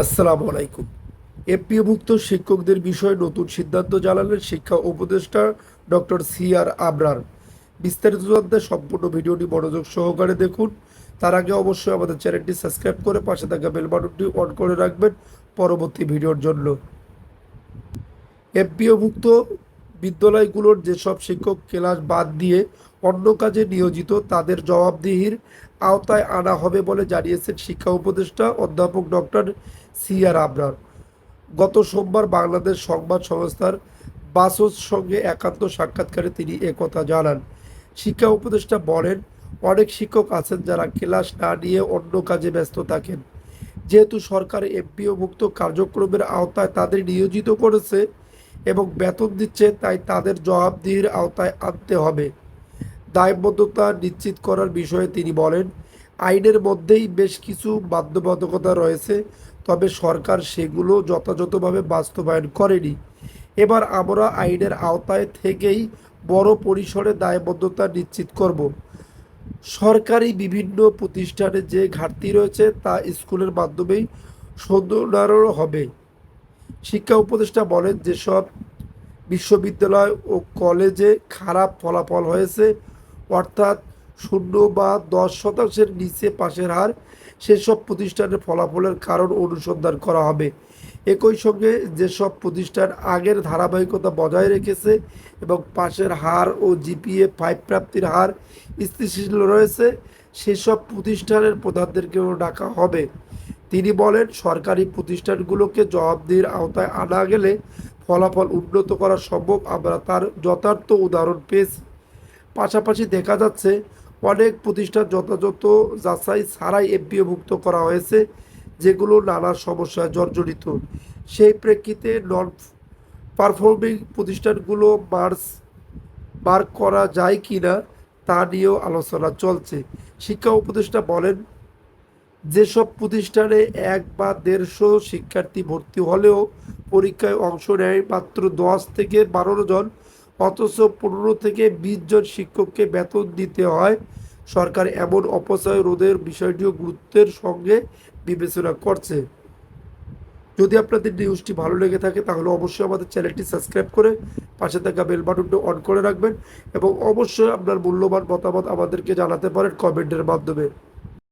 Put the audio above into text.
আসসালামু আলাইকুম। এপিওভুক্ত শিক্ষকদের বিষয়ে নতুন সিদ্ধান্ত জানালেন শিক্ষা উপদেষ্টা ডক্টর সি আর আবরার। বিস্তারিত জানতে সম্পূর্ণ ভিডিওটি মনোযোগ সহকারে দেখুন। তার আগে অবশ্যই আমাদের চ্যানেলটি সাবস্ক্রাইব করে পাশে থাকা বেল বাটনটি অন করে রাখবেন। পরবর্তী ভিডিওর জন্য। এমপিওভুক্ত বিদ্যালয়গুলোর যেসব শিক্ষক ক্লাস বাদ দিয়ে অন্য কাজে নিয়োজিত, তাদের জবাবদিহির আওতায় আনা হবে বলে জানিয়েছেন শিক্ষা উপদেষ্টা অধ্যাপক ডক্টর সি আর আবরার। গত সোমবার বাংলাদেশ সংবাদ সংস্থার বাসোস সঙ্গে একান্ত সাক্ষাৎকারে তিনি একথা জানান। শিক্ষা উপদেষ্টা বলেন, অনেক শিক্ষক আছেন যারা ক্লাস না নিয়ে অন্য কাজে ব্যস্ত থাকেন। যেহেতু সরকার এমপিওভুক্ত কার্যক্রমের আওতায় তাদের নিয়োজিত করেছে এবং বেতন দিচ্ছে, তাই তাদের জবাবদিহির আওতায় আনতে হবে। দায়বদ্ধতা নিশ্চিত করার বিষয়ে তিনি বলেন, আইনের মধ্যেই বেশ কিছু বাধ্যবাধকতা রয়েছে, তবে সরকার সেগুলো যথাযথভাবে বাস্তবায়ন করেনি। এবার আমরা আইনের আওতায় থেকেই বড় পরিসরে দায়বদ্ধতা নিশ্চিত করব। সরকারি বিভিন্ন প্রতিষ্ঠানে যে ঘাটতি রয়েছে, তা স্কুলের মাধ্যমেই শোধরানো হবে। শিক্ষা উপদেষ্টা বলেন যেসব বিশ্ববিদ্যালয় ও কলেজে খারাপ ফলাফল হয়েছে, অর্থাৎ শূন্য বা দশ শতাংশের নিচে পাশের হার সেসব প্রতিষ্ঠানের ফলাফলের কারণ অনুসন্ধান করা হবে। একই সঙ্গে যেসব প্রতিষ্ঠান আগের ধারাবাহিকতা বজায় রেখেছে এবং পাশের হার ও জিপিএ ফাইভ প্রাপ্তির হার স্থিতিশীল রয়েছে, সেসব প্রতিষ্ঠানের প্রধানদেরকেও ডাকা হবে। তিনি বলেন, সরকারি প্রতিষ্ঠানগুলোকে জবাবদিহির আওতায় আনা গেলে ফলাফল উন্নত করা সম্ভব। আমরা তার যথার্থ উদাহরণ পেয়েছি। পাশাপাশি দেখা যাচ্ছে, অনেক প্রতিষ্ঠান যথাযথ যাচাই ছাড়াই এমপিওভুক্ত করা হয়েছে, যেগুলো নানা সমস্যায় জর্জরিত। সেই প্রেক্ষিতে নন পারফর্মিং প্রতিষ্ঠানগুলো মার্চ মার্ক করা যায় কি না তা নিয়েও আলোচনা চলছে। শিক্ষা উপদেষ্টা বলেন যেসব প্রতিষ্ঠানে এক বা দেড়শো শিক্ষার্থী ভর্তি হলেও পরীক্ষায় অংশ নেয় মাত্র দশ থেকে বারো জন, অথচ পনেরো থেকে বিশ জন শিক্ষককে বেতন দিতে হয়। সরকার এমন অপচয় রোধের বিষয়টিও গুরুত্বের সঙ্গে বিবেচনা করছে। যদি আপনাদের নিউজটি ভালো লেগে থাকে, তাহলে অবশ্যই আমাদের চ্যানেলটি সাবস্ক্রাইব করে পাশে থাকা বেল বাটনটি অন করে রাখবেন এবং অবশ্যই আপনার মূল্যবান মতামত আমাদেরকে জানাতে পারেন কমেন্টের মাধ্যমে।